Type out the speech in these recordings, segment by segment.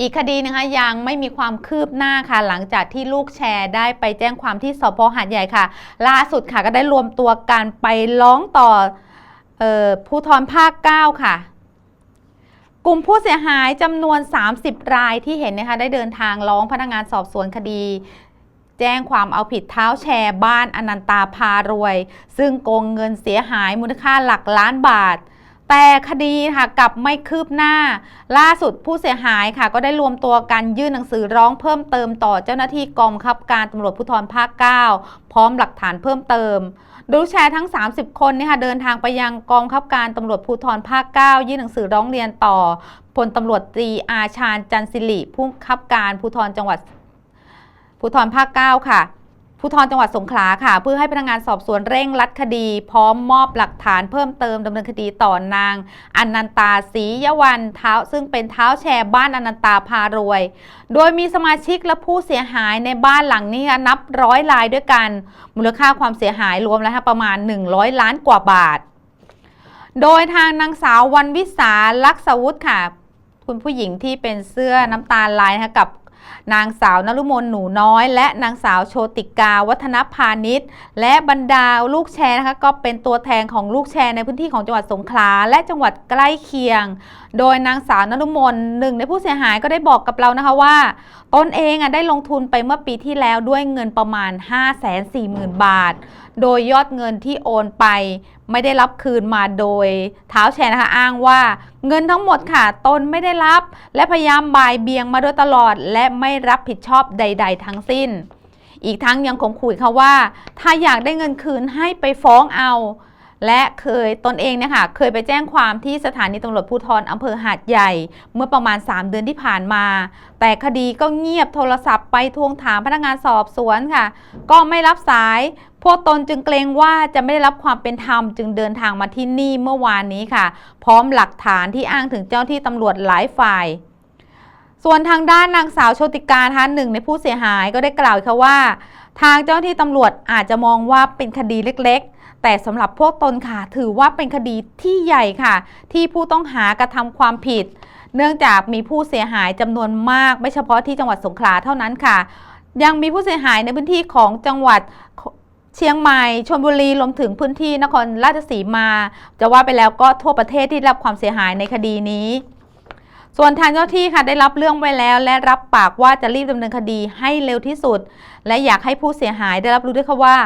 อีกคดีนะคะยังไม่มีความคืบหน้าค่ะ หลังจากที่ลูกแชร์ได้ไปแจ้งความที่สพหาดใหญ่ค่ะ ล่าสุดค่ะก็ได้รวมตัวกันไปร้องต่อเออภูทรภาค 9 ค่ะกลุ่มผู้เสียหายจำนวน 30 รายที่เห็นนะคะได้เดินทางร้องพนักงานสอบสวนคดี แจ้งความเอาผิดเท้าแชร์บ้านอนันตาพารวย ซึ่งโกงเงินเสียหายมูลค่าหลักล้านบาท แต่คดีค่ะกลับไม่คืบหน้า ล่าสุดผู้เสียหายค่ะก็ได้รวมตัวกันยื่นหนังสือร้องเพิ่มเติมต่อเจ้าหน้าที่กองบังคับการตำรวจภูธรภาค 9 พร้อมหลักฐานเพิ่มเติมโดยลูแชร์ทั้ง 30 คนเนี่ยค่ะเดินทางไปยังกองบังคับการตำรวจภูธรภาค 9 ยื่นหนังสือร้องเรียนต่อพลตำรวจตรีอาชาญจันสิริผู้บังคับการภูธรจังหวัดภูธรภาค 9 ค่ะ ภูธรจังหวัดสงขลาค่ะ เพื่อให้พนักงานสอบสวนเร่งรัดคดี พร้อมมอบหลักฐานเพิ่มเติมดำเนินคดีต่อนาง อนันตาศรียวันเท้าซึ่งเป็นเท้าแชร์บ้านอนันตาพารวย โดยมีสมาชิกและผู้เสียหายในบ้านหลังนี้นับร้อยรายด้วยกัน มูลค่าความเสียหายรวมแล้วประมาณ 100 ล้านกว่าบาท โดยทางนางสาววันวิสาลักษวุฒิค่ะ คุณผู้หญิงที่เป็นเสื้อน้ำตาลลายนะคะกับ นางสาวนรุมนหนูน้อย และนางสาวโชติกาวัฒนพาณิชย์และบรรดาลูกแชร์นะคะก็เป็นตัวแทนของลูกแชร์ในพื้นที่ของจังหวัดสงขลาและจังหวัดใกล้เคียง โดยนางสาวนรุมนหนึ่งในผู้เสียหายก็ได้บอกกับเรานะคะว่า ตนเองได้ลงทุนไปเมื่อปีที่แล้วด้วยเงินประมาณ 5 4 0 0 0 0 บาท โดยยอดเงินที่โอนไป ไม่ได้รับคืนมาโดยเท้าแชร์นะคะอ้างว่า เงินทั้งหมดค่ะตนไม่ได้รับ และพยายามบ่ายเบียงมาโดยตลอด และไม่รับผิดชอบใด ๆ ทั้งสิ้น อีกทั้งยังคงขู่อีกค่ะว่า ถ้าอยากได้เงินคืนให้ไปฟ้องเอา และเคยตนเองเนี่ยค่ะเคยไปแจ้งความที่สถานีตำรวจภูธรอำเภอหาดใหญ่ เมื่อประมาณ 3 เดือนที่ผ่านมา แต่คดีก็เงียบโทรศัพท์ไปทวงถามพนักงานสอบสวนค่ะ ก็ไม่รับสาย วกตนจึงเกรงว่าจะไม่ได้รับความเป็นธรรมจึงเดินทางมาที่นี่เมื่อวานนี้ค่ะ พร้อมหลักฐานที่อ้างถึงเจ้าที่ตำรวจหลายฝ่าย ส่วนทางด้านนางสาวโชติการนะคะหนึ่งในผู้เสียหายก็ได้กล่าวค่ะว่า ทางเจ้าหน้าที่ตำรวจอาจจะมองว่าเป็นคดีเล็กๆ แต่สำหรับพวกตนค่ะ ถือว่าเป็นคดีที่ใหญ่ค่ะ ที่ผู้ต้องหากระทำความผิด เนื่องจากมีผู้เสียหายจำนวนมาก ไม่เฉพาะที่จังหวัดสงขลาเท่านั้นค่ะยังมีผู้เสียหายในพื้นที่ของจังหวัด เชียงใหม่ชลบุรีรวมถึงพื้นที่นครราชสีมา จะว่าไปแล้วก็ทั่วประเทศที่รับความเสียหายในคดีนี้ ส่วนทางเจ้าหน้าที่ค่ะได้รับเรื่องไว้แล้ว และรับปากว่าจะรีบดำเนินคดีให้เร็วที่สุด และอยากให้ผู้เสียหายได้รับรู้ด้วยค่ะว่า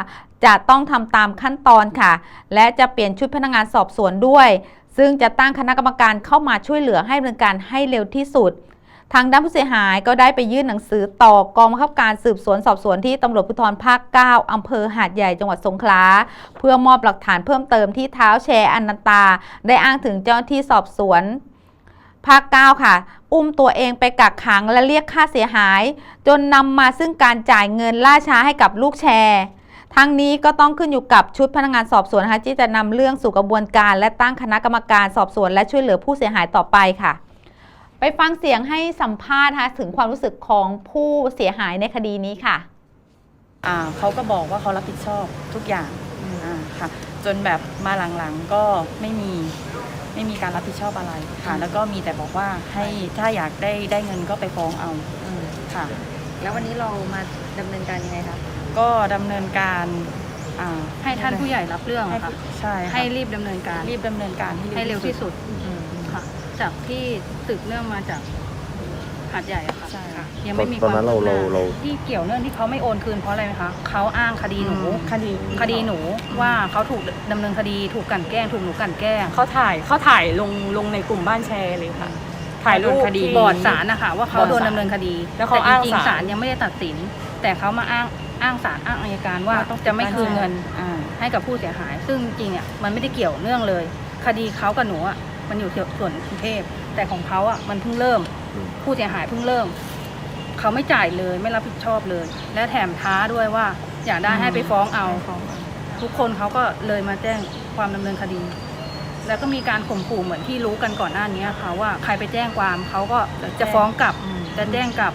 จะต้องทำตามขั้นตอนค่ะ และจะเปลี่ยนชุดพนักงานสอบสวนด้วย ซึ่งจะตั้งคณะกรรมการเข้ามาช่วยเหลือให้ดำเนินการให้เร็วที่สุด ทางด้านผู้เสียหายก็ได้ไปยื่นหนังสือต่อกองบังคับการสืบสวนสอบสวนที่ตำรวจภูธรภาค 9 อำเภอหาดใหญ่จังหวัดสงขลา เพื่อมอบหลักฐานเพิ่มเติมที่เท้าแชร์อนันตา ได้อ้างถึงเจ้าที่สอบสวนภาค 9 ค่ะ อุ้มตัวเองไปกักขังและเรียกค่าเสียหาย จนนำมาซึ่งการจ่ายเงินล่าช้าให้กับลูกแชร์ทั้งนี้ก็ต้องขึ้นอยู่กับชุดพนักงานสอบสวนนะคะที่จะนำเรื่องสู่กระบวนการ และตั้งคณะกรรมการสอบสวนและช่วยเหลือผู้เสียหายต่อไปค่ะ ไปฟังเสียงให้สัมภาษณ์นะคะถึงความรู้สึกของผู้เสียหายในคดีนี้ค่ะ อ่าเขาก็บอกว่าเขารับผิดชอบทุกอย่างอ่าค่ะ จนแบบมาหลังๆก็ไม่มีไม่มีการรับผิดชอบอะไรค่ะ แล้วก็มีแต่บอกว่าให้ถ้าอยากได้ได้เงินก็ไปฟ้องเอาค่ะ แล้ววันนี้เรามาดำเนินการยังไงคะ ก็ดำเนินการอ่าให้ท่านผู้ใหญ่รับเรื่องให้อะค่ะ ใช่ค่ะให้รีบดำเนินการ รีบดำเนินการให้เร็วที่สุดค่ะ จากที่สืบเนื่องมาจากหาดใหญ่อะค่ะใช่ ค่ะยังไม่มีตอนนั้นเราควมคืบหเราเรา ที่เกี่ยวเนื่องที่เขาไม่โอนคืนเพราะอะไรไหมคะเขาอ้างคดีหนู คดีคดีหนูว่าเขาถูกดำเนินคดีถูกกลันแกล้งถูกหนูกลันแกล้งเขาถ่ายเขาถ่ายลงลงในกลุ่มบ้านแชร์เลยค่ะ ถ่ายรูปคดีที่ บอร์ดศาลนะคะว่าเขาบอร์ดโดนศาลดำเนินคดีแล้วเขาแต่อ้างจริงศาลๆศาลยังไม่ได้ตัดสิน แต่เขามาอ้างอ้างศาลอ้างอัยการว่าต้องจะไม่คืนเงิน อ่า ให้กับผู้เสียหาย ซึ่งจริงๆอะมันไม่ได้เกี่ยวเนื่องเลย คดีเขากับหนูอะ มันอยู่ส่วนกรุงเทพแต่ของเขาอะมันเพิ่งเริ่มอืมผู้เสียหายเพิ่งเริ่ม เขาไม่จ่ายเลยไม่รับผิดชอบเลย และแถมท้าด้วยว่า อยากได้ให้ไปฟ้องเอา ทุกคนเขาก็เลยมาแจ้งความดำเนินคดี แล้วก็มีการข่มขู่เหมือนที่รู้กันก่อนหน้านี้ค่ะว่าใครไปแจ้งความเขาก็จะฟ้องกลับจะแจ้งกลับ